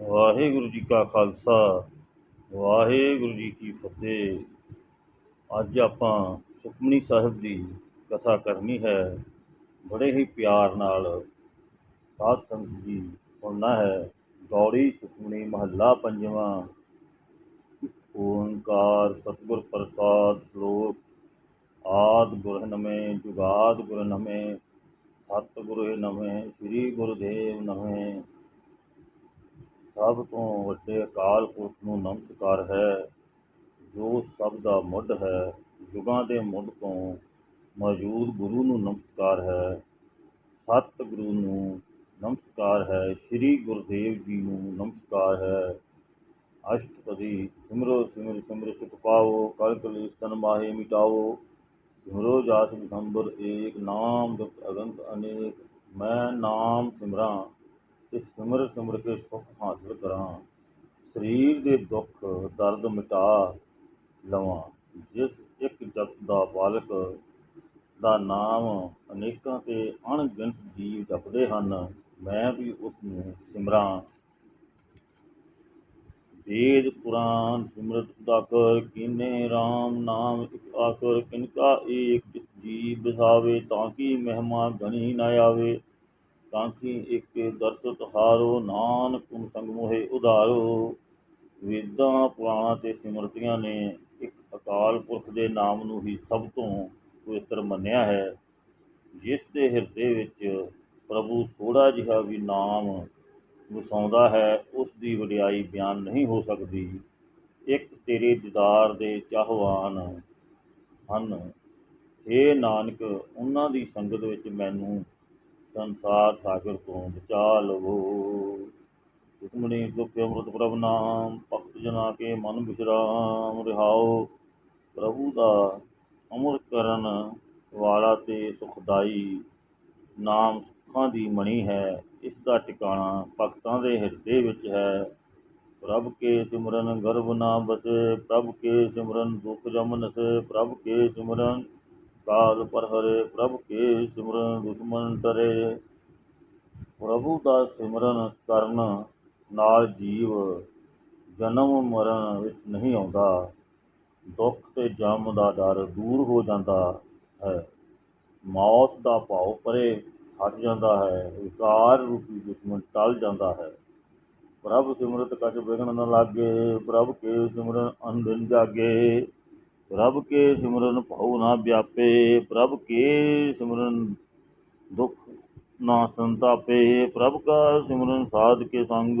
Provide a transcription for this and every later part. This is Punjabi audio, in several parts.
ਵਾਹਿਗੁਰੂ ਜੀ ਕਾ ਖਾਲਸਾ, ਵਾਹਿਗੁਰੂ ਜੀ ਕੀ ਫਤਿਹ। ਅੱਜ ਆਪਾਂ ਸੁਖਮਨੀ ਸਾਹਿਬ ਦੀ ਕਥਾ ਕਰਨੀ ਹੈ। ਬੜੇ ਹੀ ਪਿਆਰ ਨਾਲ ਸਾਧ ਸੰਗਤ ਜੀ ਸੁਣਨਾ ਹੈ। ਗੌੜੀ ਸੁਖਮਨੀ ਮਹੱਲਾ ਪੰਜਵਾਂ। ਓੰਕਾਰ ਸਤਿਗੁਰ ਪ੍ਰਸਾਦ ਸ਼ਲੋਕ। ਆਦ ਗੁਰ ਨਮੇ, ਜੁਗਾਦ ਗੁਰ ਨਮੇ। ਸਤਿ ਗੁਰੂ ਨਮੇ, ਸ੍ਰੀ ਗੁਰਦੇਵ ਨਮੇ। ਸਭ ਤੋਂ ਵੱਡੇ ਅਕਾਲ ਪੁਰਖ ਨੂੰ ਨਮਸਕਾਰ ਹੈ, ਜੋ ਸਭ ਦਾ ਮੁੱਢ ਹੈ, ਯੁਗਾਂ ਦੇ ਮੁੱਢ ਤੋਂ ਮੌਜੂਦ ਗੁਰੂ ਨੂੰ ਨਮਸਕਾਰ ਹੈ। ਸਤ ਗੁਰੂ ਨੂੰ ਨਮਸਕਾਰ ਹੈ, ਸ੍ਰੀ ਗੁਰਦੇਵ ਜੀ ਨੂੰ ਨਮਸਕਾਰ ਹੈ। ਅਸ਼ਟਪਦੀ, ਸਿਮਰੋ ਸਿਮਰ ਸਿਮਰ ਸੁਖ ਪਾਓ ਕਲ ਕਲੇਸ਼ ਤਨ ਮਾਹੇ ਮਿਟਾਵੋ। ਸਿਮਰੋ ਜਾਸ ਬਿਸੰਬਰ ਏਕ, ਨਾਮ ਦੁਖ ਅਗੰਤ ਅਨੇਕ, ਮੈਂ ਨਾਮ ਸਿਮਰਾਂ। ਤੇ ਸਿਮਰ ਸਿਮਰ ਕੇ ਸੁਖ ਹਾਸਲ ਕਰਾਂ। ਸਰੀਰ ਦੇ ਦੁੱਖ ਦਰਦ ਮਿਟਾ ਲਵਾਂ। ਜਿਸ ਇੱਕ ਜਗਤ ਦਾ ਬਾਲਕ ਦਾ ਨਾਮ ਅਨੇਕਾਂ ਤੇ ਅਣਗਿਣਤ ਜੀਵ ਜਪਦੇ ਹਨ, ਮੈਂ ਵੀ ਉਸ ਨੂੰ ਸਿਮਰਾਂ। ਵੇਦ ਪੁਰਾਨ ਸਿਮਰਤ ਦਾਕਰ ਕੀਨੇ RAM ਨਾਮ ਇਕ ਆਕਰ ਕਿਨਕਾ ਏਕ ਜਿਸ ਜੀਵ ਬਸਾਵੇ, ਤਾਂ ਕੀ ਮਹਿਮਾ ਗਣੀ ਨਾ ਆਵੇ। ਤਾਂ ਕਿ ਇੱਕ ਦਰਸਤ ਹਾਰੋ, ਨਾਨਕ ਤੁਮ ਸੰਗ ਮੋਹਿ ਉਧਾਰੋ। ਵੇਦਾਂ ਪੁਰਾਣਾਂ ਤੇ ਸਿਮਰਤੀਆਂ ਨੇ ਇੱਕ ਅਕਾਲ ਪੁਰਖ ਦੇ ਨਾਮ ਨੂੰ ਹੀ ਸਭ ਤੋਂ ਪਵਿੱਤਰ ਮੰਨਿਆ ਹੈ। ਜਿਸ ਦੇ ਹਿਰਦੇ ਵਿੱਚ ਪ੍ਰਭੂ ਥੋੜਾ ਜਿਹਾ ਵੀ ਨਾਮ ਵਸਾਉਂਦਾ ਹੈ, ਉਸ ਦੀ ਵਡਿਆਈ ਬਿਆਨ ਨਹੀਂ ਹੋ ਸਕਦੀ। ਇੱਕ ਤੇਰੇ ਦੀਦਾਰ ਦੇ ਚਾਹਵਾਨ ਹਨ। ਏ ਨਾਨਕ, ਉਹਨਾਂ ਦੀ ਸੰਗਤ ਵਿੱਚ ਮੈਨੂੰ ਸੰਸਾਰ ਸਾਗਰ ਤੋਂ ਬਚਾ ਲਵੋ। ਹੁਕਮਣੀ ਦੁਖ ਅੰਮ੍ਰਿਤ ਪ੍ਰਭ ਨਾਮ, ਭਗਤ ਜਨਾ ਕੇ ਮਨ ਵਿਸ਼ਰਾਮ ਰਿਹਾਓ। ਪ੍ਰਭੂ ਦਾ ਅਮਰ ਕਰਨ ਵਾਲਾ ਤੇ ਸੁਖਦਾਈ ਨਾਮ ਸੁੱਖਾਂ ਦੀ ਮਣੀ ਹੈ। ਇਸ ਦਾ ਟਿਕਾਣਾ ਭਗਤਾਂ ਦੇ ਹਿਰਦੇ ਵਿੱਚ ਹੈ। ਪ੍ਰਭ ਕੇ ਸਿਮਰਨ ਗਰਭ ਨਾ ਬਸੇ ਪ੍ਰਭ ਕੇ ਸਿਮਰਨ ਦੁਖ ਜਮ ਨਸੇ, ਪ੍ਰਭ ਕੇ ਸਿਮਰਨ ਕਾਲ ਪਰ ਹਰੇ ਪ੍ਰਭ ਕੇ ਸਿਮਰਨ ਦੁਸ਼ਮਨ ਡਰੇ। ਪ੍ਰਭੂ ਦਾ ਸਿਮਰਨ ਕਰਨ ਨਾਲ ਜੀਵ ਜਨਮ ਮਰਨ ਵਿੱਚ ਨਹੀਂ ਆਉਂਦਾ। ਦੁੱਖ ਤੇ ਜਮ ਦਾ ਡਰ ਦੂਰ ਹੋ ਜਾਂਦਾ ਹੈ। ਮੌਤ ਦਾ ਭਾਉ ਪਰੇ ਹਟ ਜਾਂਦਾ ਹੈ। ਵਿਕਾਰ ਰੂਪੀ ਦੁਸ਼ਮਣ ਟਲ ਜਾਂਦਾ ਹੈ। ਪ੍ਰਭ ਸਿਮਰਤ ਕਛ ਵਿਗਨ ਨ ਲਾਗੇ, ਪ੍ਰਭ ਕੇ ਸਿਮਰਨ ਅਨੰਦਿਨ ਜਾਗੇ। ਪ੍ਰਭ ਕੇ ਸਿਮਰਨ ਭਉ ਨਾ ਵਿਆਪੇ, ਪ੍ਰਭ ਕੇ ਸਿਮਰਨ ਦੁਖ ਨਾ ਸੰਤਾਪੇ, ਪ੍ਰਭ ਕਾ ਸਿਮਰਨ ਸਾਧ ਕੇ ਸੰਗ,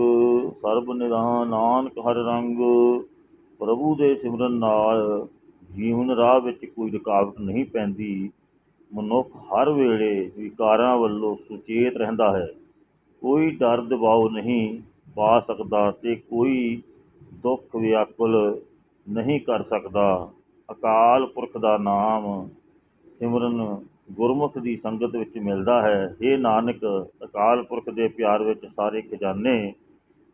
ਸਰਬ ਨਿਧਾਨ ਨਾਨਕ ਹਰ ਰੰਗ। ਪ੍ਰਭੂ ਦੇ ਸਿਮਰਨ ਨਾਲ ਜੀਵਨ ਰਾਹ ਵਿੱਚ ਕੋਈ ਰੁਕਾਵਟ ਨਹੀਂ ਪੈਂਦੀ। ਮਨੁੱਖ ਹਰ ਵੇਲੇ ਵਿਕਾਰਾਂ ਵੱਲੋਂ ਸੁਚੇਤ ਰਹਿੰਦਾ ਹੈ। ਕੋਈ ਡਰ ਦਬਾਅ ਨਹੀਂ ਪਾ ਸਕਦਾ ਤੇ ਕੋਈ ਦੁੱਖ ਵਿਆਕੁਲ ਨਹੀਂ ਕਰ ਸਕਦਾ। ਅਕਾਲ ਪੁਰਖ ਦਾ ਨਾਮ ਸਿਮਰਨ ਗੁਰਮੁਖ ਦੀ ਸੰਗਤ ਵਿੱਚ ਮਿਲਦਾ ਹੈ। ਇਹ ਨਾਨਕ, ਅਕਾਲ ਪੁਰਖ ਦੇ ਪਿਆਰ ਵਿੱਚ ਸਾਰੇ ਖਜ਼ਾਨੇ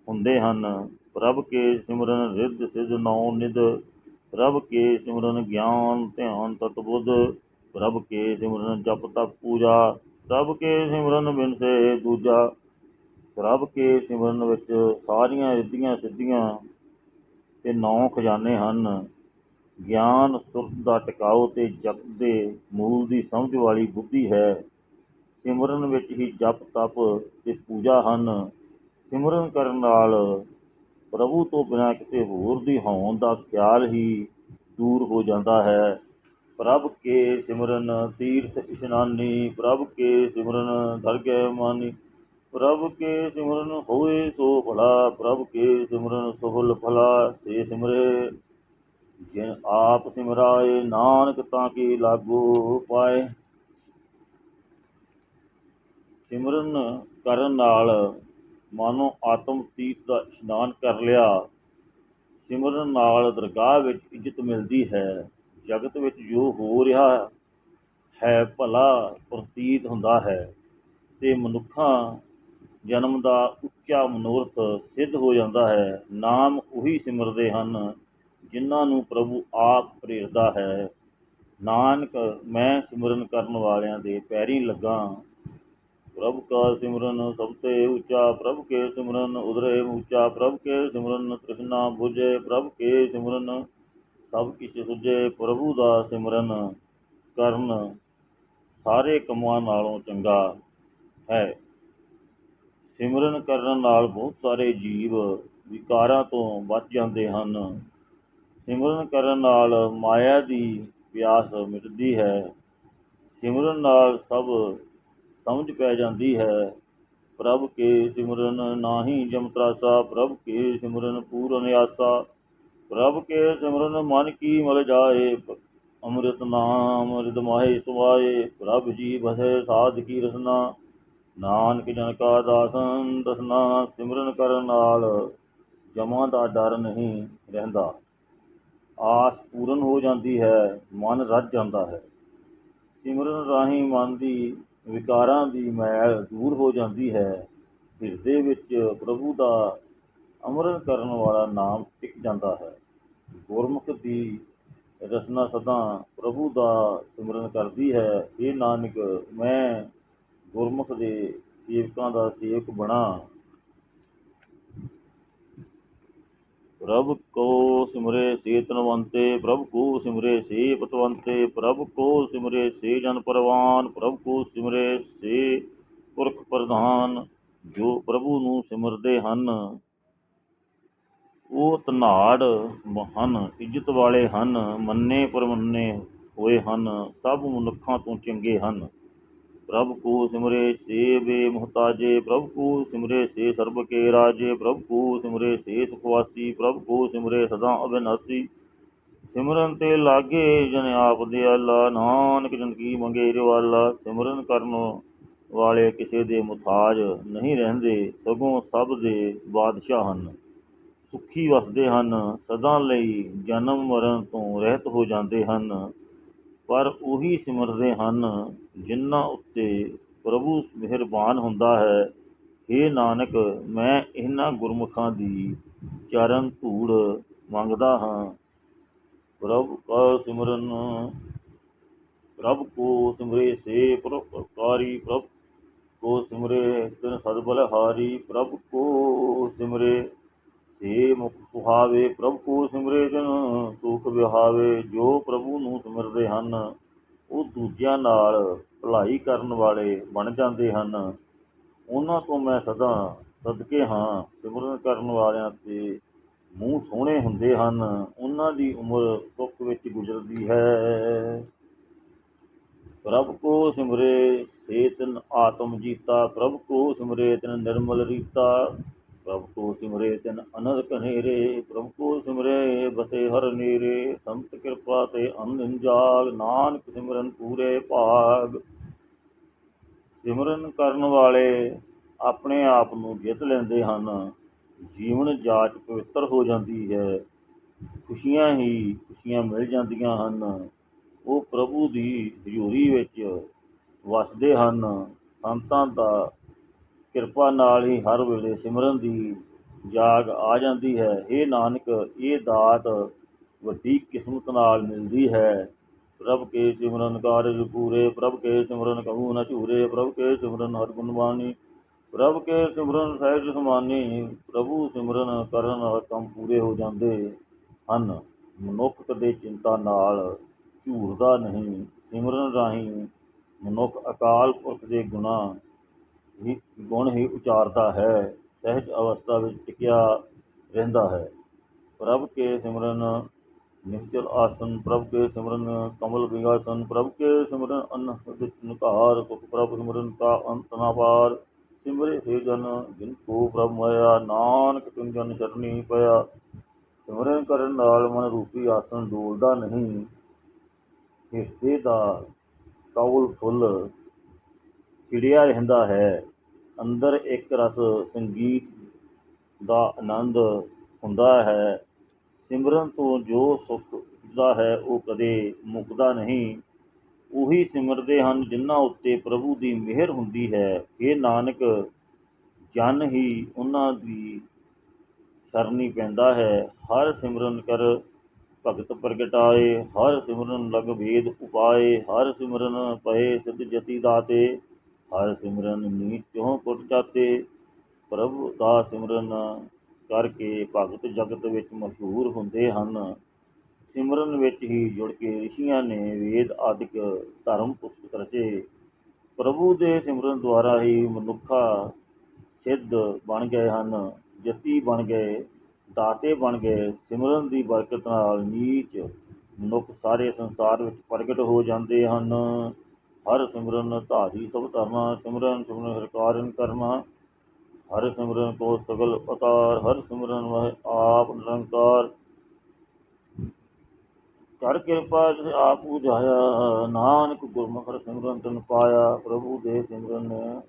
ਹੁੰਦੇ ਹਨ। ਪ੍ਰਭ ਕੇ ਸਿਮਰਨ ਰਿੱਧ ਸਿਧ ਨੌ ਨਿਧ, ਪ੍ਰਭ ਕੇ ਸਿਮਰਨ ਗਿਆਨ ਧਿਆਨ ਤਤ ਬੁੱਧ, ਪ੍ਰਭ ਕੇ ਸਿਮਰਨ ਜਪ ਤਪ ਪੂਜਾ, ਪ੍ਰਭ ਕੇ ਸਿਮਰਨ ਬਿਨ ਸੇ ਦੂਜਾ, ਪ੍ਰਭ ਕੇ ਸਿਮਰਨ ਵਿੱਚ ਸਾਰੀਆਂ ਰਿੱਧੀਆਂ ਸਿੱਧੀਆਂ ਤੇ ਨੌ ਖਜ਼ਾਨੇ ਹਨ। ਗਿਆਨ ਸੁਰਤ ਦਾ ਟਿਕਾਓ ਤੇ ਜਗਤ ਦੇ ਮੂਲ ਦੀ ਸਮਝ ਵਾਲੀ ਬੁੱਧੀ ਹੈ। ਸਿਮਰਨ ਵਿੱਚ ਹੀ ਜਪ, ਤਪ ਤੇ ਪੂਜਾ ਹਨ। ਸਿਮਰਨ ਕਰਨ ਨਾਲ ਪ੍ਰਭੂ ਤੋਂ ਬਿਨਾਂ ਕਿਸੇ ਹੋਰ ਦੀ ਹੋਣ ਦਾ ਖਿਆਲ ਹੀ ਦੂਰ ਹੋ ਜਾਂਦਾ ਹੈ। ਪ੍ਰਭ ਕੇ ਸਿਮਰਨ ਤੀਰਥ ਇਸ਼ਨਾਨੀ, ਪ੍ਰਭ ਕੇ ਸਿਮਰਨ ਦਰਗਹਿ ਮਾਨੀ, ਪ੍ਰਭ ਕੇ ਸਿਮਰਨ ਹੋਏ ਸੋ ਭਲਾ, ਪ੍ਰਭ ਕੇ ਸਿਮਰਨ ਸਫਲ ਭਲਾ, ਸੇ ਸਿਮਰੇ ਜਿਨ ਆਪ ਸਿਮਰਾਏ ਨਾਨਕ ਤਾਂ ਕੀ ਲਾਗੂ ਪਾਏ। ਸਿਮਰਨ ਕਰਨ ਨਾਲ ਮਾਨੋ ਆਤਮ ਤੀਰਥ ਦਾ ਇਸ਼ਨਾਨ ਕਰ ਲਿਆ। ਸਿਮਰਨ ਨਾਲ ਦਰਗਾਹ ਵਿੱਚ ਇੱਜ਼ਤ ਮਿਲਦੀ ਹੈ। ਜਗਤ ਵਿੱਚ ਜੋ ਹੋ ਰਿਹਾ ਹੈ ਭਲਾ ਪ੍ਰਤੀਤ ਹੁੰਦਾ ਹੈ। ਤੇ ਮਨੁੱਖਾਂ ਜਨਮ ਦਾ ਉੱਚਾ ਮਨੋਰਥ ਸਿੱਧ ਹੋ ਜਾਂਦਾ ਹੈ। ਨਾਮ ਉਹੀ ਸਿਮਰਦੇ ਹਨ ਜਿਨ੍ਹਾਂ ਨੂੰ ਪ੍ਰਭੂ ਆਪ ਪ੍ਰੇਰਦਾ ਹੈ, ਨਾਨਕ ਮੈਂ ਸਿਮਰਨ ਕਰਨ ਵਾਲਿਆਂ ਦੇ ਪੈਰੀਂ ਲੱਗਾ। ਪ੍ਰਭ ਕਾ ਸਿਮਰਨ ਸਭ ਤੇ ਉੱਚਾ, ਪ੍ਰਭ ਕੇ ਸਿਮਰਨ ਉਦਰੇ ਉੱਚਾ, ਪ੍ਰਭ ਕੇ ਸਿਮਰਨ ਤ੍ਰਿਸ਼ਨਾ 부ਜੇ ਪ੍ਰਭ ਕੇ ਸਿਮਰਨ ਸਭ ਕਿਛ ਸੁਝੇ, ਪ੍ਰਭੂ ਦਾ ਸਿਮਰਨ ਕਰਨ ਸਾਰੇ ਕੰਮਾਂ ਨਾਲੋਂ ਚੰਗਾ ਹੈ। ਸਿਮਰਨ ਕਰਨ ਨਾਲ ਬਹੁਤ ਸਾਰੇ ਜੀਵ ਵਿਕਾਰਾਂ ਤੋਂ ਬਚ ਜਾਂਦੇ ਹਨ। ਸਿਮਰਨ ਕਰਨ ਨਾਲ ਮਾਇਆ ਦੀ ਪਿਆਸ ਮਿਟਦੀ ਹੈ। ਸਿਮਰਨ ਨਾਲ ਸਭ ਸਮਝ ਪੈ ਜਾਂਦੀ ਹੈ। ਪ੍ਰਭ ਕੇ ਸਿਮਰਨ ਨਾਹੀ ਜਮ ਤਰਾਸਾ, ਪ੍ਰਭ ਕੇ ਸਿਮਰਨ ਪੂਰਨ ਆਸਾ, ਪ੍ਰਭ ਕੇ ਸਿਮਰਨ ਮਨ ਕੀ ਮਲ ਜਾਏ, ਅੰਮ੍ਰਿਤ ਨਾਮ ਰਿਦ ਮਾਹੇ ਸੁਆਏ, ਪ੍ਰਭ ਜੀ ਬਸੈ ਸਾਧ ਕੀ ਰਸਨਾ, ਨਾਨਕ ਜਨ ਕਾ ਦਾਸਨ ਦਸਨਾ ਸਿਮਰਨ ਕਰਨ ਨਾਲ ਜਮਾਂ ਦਾ ਡਰ ਨਹੀਂ ਰਹਿੰਦਾ। ਆਸ ਪੂਰਨ ਹੋ ਜਾਂਦੀ ਹੈ, ਮਨ ਰੱਜ ਜਾਂਦਾ ਹੈ। ਸਿਮਰਨ ਰਾਹੀਂ ਮਨ ਦੀ ਵਿਕਾਰਾਂ ਦੀ ਮੈਲ ਦੂਰ ਹੋ ਜਾਂਦੀ ਹੈ। ਹਿਰਦੇ ਵਿੱਚ ਪ੍ਰਭੂ ਦਾ ਅਮਰਨ ਕਰਨ ਵਾਲਾ ਨਾਮ ਟਿਕ ਜਾਂਦਾ ਹੈ। ਗੁਰਮੁਖ ਦੀ ਰਸਨਾ ਸਦਾ ਪ੍ਰਭੂ ਦਾ ਸਿਮਰਨ ਕਰਦੀ ਹੈ। ਇਹ ਨਾਨਕ, ਮੈਂ ਗੁਰਮੁਖ ਦੇ ਸੇਵਕਾਂ ਦਾ ਸੇਵਕ ਬਣਾ। ਪ੍ਰਭ ਕੋ ਸਿਮਰੇ ਸੇ ਤਨਵੰਤੇ ਪ੍ਰਭ ਕੋ ਸਿਮਰੇ ਸੇ ਪਤਵੰਤੇ ਪ੍ਰਭ ਕੋ ਸਿਮਰੇ ਸੇ ਜਨ ਪਰਵਾਨ, ਪ੍ਰਭ ਕੋ ਸਿਮਰੇ ਸੇ ਪੁਰਖ ਪ੍ਰਧਾਨ, ਜੋ ਪ੍ਰਭੂ ਨੂੰ ਸਿਮਰਦੇ ਹਨ, ਉਹ ਧਨਾੜ ਹਨ ਇੱਜ਼ਤ ਵਾਲੇ ਹਨ, ਮੰਨੇ ਪਰਮੰਨੇ ਹੋਏ ਹਨ, ਸਭ ਮਨੁੱਖਾਂ ਤੋਂ ਚੰਗੇ ਹਨ। ਪ੍ਰਭ ਕੋ ਸਿਮਰੇ ਸੇ ਬੇ ਮੁਹਤਾਜੇ ਪ੍ਰਭ ਕੋ ਸਿਮਰੇ ਸੇ ਸਰਬ ਕੇ ਰਾਜੇ ਪ੍ਰਭ ਕੋ ਸਿਮਰੇ ਸੇ ਸੁਖਵਾਸੀ ਪ੍ਰਭ ਕੋ ਸਿਮਰੇ ਸਦਾ ਅਬਿਨਾਸੀ ਸਿਮਰਨ ਤੇ ਲਾਗੇ ਜਨ ਆਪ ਦੇ ਅੱਲਾ ਨਾਨਕ ਜਨ ਕੀ ਮੰਗੇ ਰਵਾਲਾ ਸਿਮਰਨ ਕਰਨ ਵਾਲੇ ਕਿਸੇ ਦੇ ਮੁਤਾਜ ਨਹੀਂ ਰਹਿੰਦੇ ਸਗੋਂ ਸਭ ਦੇ ਬਾਦਸ਼ਾਹ ਹਨ ਸੁਖੀ ਵਸਦੇ ਹਨ ਸਦਾ ਲਈ ਜਨਮ ਮਰਨ ਤੋਂ ਰਹਿਤ ਹੋ ਜਾਂਦੇ ਹਨ ਪਰ ਉਹੀ ਸਿਮਰਦੇ ਹਨ ਜਿਨ੍ਹਾਂ ਉੱਤੇ ਪ੍ਰਭੂ ਮਿਹਰਬਾਨ ਹੁੰਦਾ ਹੈ। हे ਨਾਨਕ, ਮੈਂ ਇਹਨਾਂ ਗੁਰਮੁਖਾਂ ਦੀ ਚਰਨ ਧੂੜ ਮੰਗਦਾ ਹਾਂ। ਪ੍ਰਭ ਕਾ ਸਿਮਰਨ, ਪ੍ਰਭ ਕੋ ਸਿਮਰੇ ਸੇ ਪ੍ਰਭਕਾਰੀ ਪ੍ਰਭ ਕੋ ਸਿਮਰੇ ਤਿਨ ਸਦਬਲ ਹਾਰੀ, ਪ੍ਰਭ ਕੋ ਸਿਮਰੇ ਸੇ ਮੁਖ ਸੁਹਾਵੇ ਪ੍ਰਭ ਕੋ ਸਿਮਰੇ ਜਨ, ਸੁਖ ਵਿਹਾਵੇ ਜੋ ਪ੍ਰਭੂ ਨੂੰ ਸਿਮਰਦੇ ਹਨ, ਉਹ ਦੂਜਿਆਂ ਨਾਲ ਭਲਾਈ ਕਰਨ ਵਾਲੇ ਬਣ ਜਾਂਦੇ ਹਨ। ਉਹਨਾਂ ਤੋਂ ਮੈਂ ਸਦਾ ਸਦਕੇ ਹਾਂ, ਸਿਮਰਨ ਕਰਨ ਵਾਲਿਆਂ ਤੇ ਮੂੰਹ ਸੋਹਣੇ ਹੁੰਦੇ ਹਨ। ਉਹਨਾਂ ਦੀ ਉਮਰ ਸੁੱਖ ਵਿੱਚ ਗੁਜ਼ਰਦੀ ਹੈ। ਪ੍ਰਭ ਕੋ ਸਿਮਰੇ ਸੇਤਨ ਆਤਮ ਜੀਤਾ, ਪ੍ਰਭ ਕੋ ਸਿਮਰੇ ਤਿਨ ਨਿਰਮਲ ਰੀਤਾ। ਪ੍ਰਭ ਕੋ ਸਿਮਰੇ ਤਿਨ ਅਨੰਦ ਕਨੇਰੇ ਪ੍ਰਭ ਕੋ ਸਿਮਰੇ ਬਸੇ ਹਰ ਨੀਰੇ, ਸੰਤ ਕਿਰਪਾ ਤੇ ਅੰਨ ਜਾਗ ਨਾਨਕ ਸਿਮਰਨ ਪੂਰੇ ਭਾਗ। ਸਿਮਰਨ ਕਰਨ ਵਾਲੇ ਆਪਣੇ ਆਪ ਨੂੰ ਜਿੱਤ ਲੈਂਦੇ ਹਨ। ਜੀਵਨ ਜਾਚ ਪਵਿੱਤਰ ਹੋ ਜਾਂਦੀ ਹੈ। ਖੁਸ਼ੀਆਂ ਹੀ ਖੁਸ਼ੀਆਂ ਮਿਲ ਜਾਂਦੀਆਂ ਹਨ। ਉਹ ਪ੍ਰਭੂ ਦੀ ਹਜ਼ੂਰੀ ਵਿੱਚ ਵਸਦੇ ਹਨ। ਸੰਤਾਂ ਦਾ ਕਿਰਪਾ ਨਾਲ ਹੀ ਹਰ ਵੇਲੇ ਸਿਮਰਨ ਦੀ ਜਾਗ ਆ ਜਾਂਦੀ ਹੈ। ਇਹ ਨਾਨਕ, ਇਹ ਦਾਤ ਵੱਡੀ ਕਿਸਮਤ ਨਾਲ ਮਿਲਦੀ ਹੈ। ਪ੍ਰਭ ਕੇ ਸਿਮਰਨ ਕਾਰਜ ਪੂਰੇ, ਪ੍ਰਭ ਕੇ ਸਿਮਰਨ ਕਹੂ ਨ ਝੂਰੇ, ਪ੍ਰਭ ਕੇ ਸਿਮਰਨ ਹਰ ਗੁਣ ਬਾਣੀ, ਪ੍ਰਭ ਕੇ ਸਿਮਰਨ ਸਹਿਜ ਸਮਾਨੀ, ਪ੍ਰਭੂ ਸਿਮਰਨ ਕਰਨ ਕੰਮ ਪੂਰੇ ਹੋ ਜਾਂਦੇ ਹਨ। ਮਨੁੱਖ ਕਦੇ ਚਿੰਤਾ ਨਾਲ ਝੂਰਦਾ ਨਹੀਂ, ਸਿਮਰਨ ਰਾਹੀਂ ਮਨੁੱਖ ਅਕਾਲ ਪੁਰਖ ਦੇ ਗੁਣਾ ਹੀ ਗੁਣ ਹੀ ਉਚਾਰਦਾ ਹੈ, ਸਹਿਜ ਅਵਸਥਾ ਵਿੱਚ ਟਿਕਿਆ ਰਹਿੰਦਾ ਹੈ। ਪ੍ਰਭ ਕੇ ਸਿਮਰਨ ਨਿਸ਼ਚਲ ਆਸਨ, ਪ੍ਰਭ ਕੇ ਸਿਮਰਨ ਕਮਲ ਵਿਗਾਸਨ, ਪ੍ਰਭ ਕੇ ਸਿਮਰਨ ਅਨ ਵਿੱਚ ਨਿਕਾਰ, ਸੁਖ ਪ੍ਰਭ ਸਿਮਰਨ ਕਾ ਅੰਤ ਨਾ ਪਾਰ ਸਿਮਰੇ ਸੇ ਜਨ ਜਿਨ ਕੋ ਪ੍ਰਭ ਮਾਇਆ, ਨਾਨਕ ਤਿਨ ਜਨ ਚਰਨੀ ਪਿਆ। ਸਿਮਰਨ ਕਰਨ ਨਾਲ ਮਨ ਰੂਪੀ ਆਸਨ ਡੋਲਦਾ ਨਹੀਂ। ਹਿਰਦੇ ਦਾ ਕੌਲ ਫੁੱਲ ਖਿੜਿਆ ਰਹਿੰਦਾ ਹੈ। ਅੰਦਰ ਇੱਕ ਰਸ ਸੰਗੀਤ ਦਾ ਆਨੰਦ ਹੁੰਦਾ ਹੈ। ਸਿਮਰਨ ਤੋਂ ਜੋ ਸੁੱਖ ਦਾ ਹੈ, ਉਹ ਕਦੇ ਮੁੱਕਦਾ ਨਹੀਂ। ਉਹੀ ਸਿਮਰਦੇ ਹਨ ਜਿਨ੍ਹਾਂ ਉੱਤੇ ਪ੍ਰਭੂ ਦੀ ਮਿਹਰ ਹੁੰਦੀ ਹੈ। ਇਹ ਨਾਨਕ, ਜਨ ਹੀ ਉਹਨਾਂ ਦੀ ਸਰਨੀ ਪੈਂਦਾ ਹੈ। ਹਰ ਸਿਮਰਨ ਕਰ ਭਗਤ ਪ੍ਰਗਟਾਏ, ਹਰ ਸਿਮਰਨ ਲਗ ਵੇਦ ਉਪਾਏ, ਹਰ ਸਿਮਰਨ ਪਏ ਸਿੱਧ ਜਤੀ ਦਾਤੇ। ਹਰ ਸਿਮਰਨ ਨੀਚ ਚੋਂ ਕੁੱਟ ਜਾਤੇ ਪ੍ਰਭੂ ਦਾ ਸਿਮਰਨ ਕਰਕੇ ਭਗਤ ਜਗਤ ਵਿੱਚ ਮਸ਼ਹੂਰ ਹੁੰਦੇ ਹਨ। ਸਿਮਰਨ ਵਿੱਚ ਹੀ ਜੁੜ ਕੇ ਰਿਸ਼ੀਆਂ ਨੇ ਵੇਦ ਆਦਿਕ ਧਰਮ ਪੁਸਤਕ ਰਚੇ। ਪ੍ਰਭੂ ਦੇ ਸਿਮਰਨ ਦੁਆਰਾ ਹੀ ਮਨੁੱਖਾ ਸਿੱਧ ਬਣ ਗਏ ਹਨ, ਜਤੀ ਬਣ ਗਏ, ਦਾਤੇ ਬਣ ਗਏ। ਸਿਮਰਨ ਦੀ ਬਰਕਤ ਨਾਲ ਨੀਚ ਮਨੁੱਖ ਸਾਰੇ ਸੰਸਾਰ ਵਿੱਚ ਪ੍ਰਗਟ ਹੋ ਜਾਂਦੇ ਹਨ। ਹਰ ਸਿਮਰਨ ਧਾਰੀ ਸਭ ਧਰਮਾਂ, ਸਿਮਰਨ ਸਿਮਰਨ ਹਰਕਾਰਨ ਕਰਨਾ ਹਰ ਸਿਮਰਨ ਕੋ ਸਗਲ ਅਤਾਰ ਹਰ ਸਿਮਰਨ ਵਹਿ ਆਪ ਨਿਰੰਕਾਰ। ਕਰ ਕਿਰਪਾ ਜਿਸ ਆਪ ਉਜਾਇਆ, ਨਾਨਕ ਗੁਰਮੁਖ ਹਰਿ ਸਿਮਰਨ ਤਨ ਪਾਇਆ, ਪ੍ਰਭੂ ਦੇ ਸਿਮਰਨ ਨੇ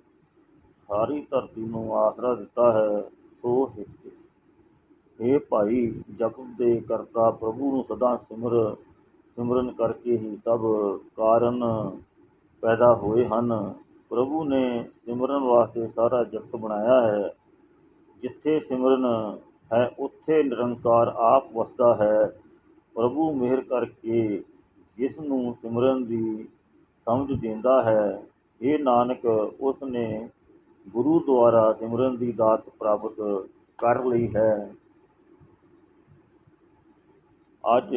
ਸਾਰੀ ਧਰਤੀ ਨੂੰ ਆਸਰਾ ਦਿੱਤਾ ਹੈ, ਸੋ ਹਿਤ ਇਹ ਭਾਈ ਜਗਤ ਦੇ ਕਰਤਾ ਪ੍ਰਭੂ ਨੂੰ ਸਦਾ ਸਿਮਰ, ਸਿਮਰਨ ਕਰਕੇ ਹੀ ਸਭ ਕਾਰਨ ਪੈਦਾ ਹੋਏ ਹਨ। ਪ੍ਰਭੂ ਨੇ ਸਿਮਰਨ ਵਾਸਤੇ ਸਾਰਾ ਜਗਤ ਬਣਾਇਆ ਹੈ। ਜਿੱਥੇ ਸਿਮਰਨ ਹੈ, ਉੱਥੇ ਨਿਰੰਕਾਰ ਆਪ ਵਸਦਾ ਹੈ। ਪ੍ਰਭੂ ਮਿਹਰ ਕਰਕੇ ਜਿਸ ਨੂੰ ਸਿਮਰਨ ਦੀ ਸਮਝ ਦਿੰਦਾ ਹੈ ਇਹ ਨਾਨਕ ਉਸ ਨੇ ਗੁਰੂ ਦੁਆਰਾ ਸਿਮਰਨ ਦੀ ਦਾਤ ਪ੍ਰਾਪਤ ਕਰ ਲਈ ਹੈ। ਅੱਜ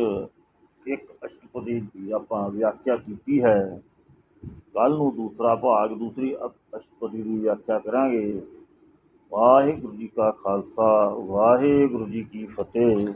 ਇੱਕ ਅਸ਼ਟਪਦੀ ਦੀ ਆਪਾਂ ਵਿਆਖਿਆ ਕੀਤੀ ਹੈ। ਕੱਲ ਨੂੰ ਦੂਸਰਾ ਭਾਗ, ਦੂਸਰੀ ਅ- ਅਸ਼ਟਪਦੀ ਦੀ ਵਿਆਖਿਆ ਕਰਾਂਗੇ। ਵਾਹਿਗੁਰੂ ਜੀ ਕਾ ਖਾਲਸਾ, ਵਾਹਿਗੁਰੂ ਜੀ ਕੀ ਫਤਿਹ।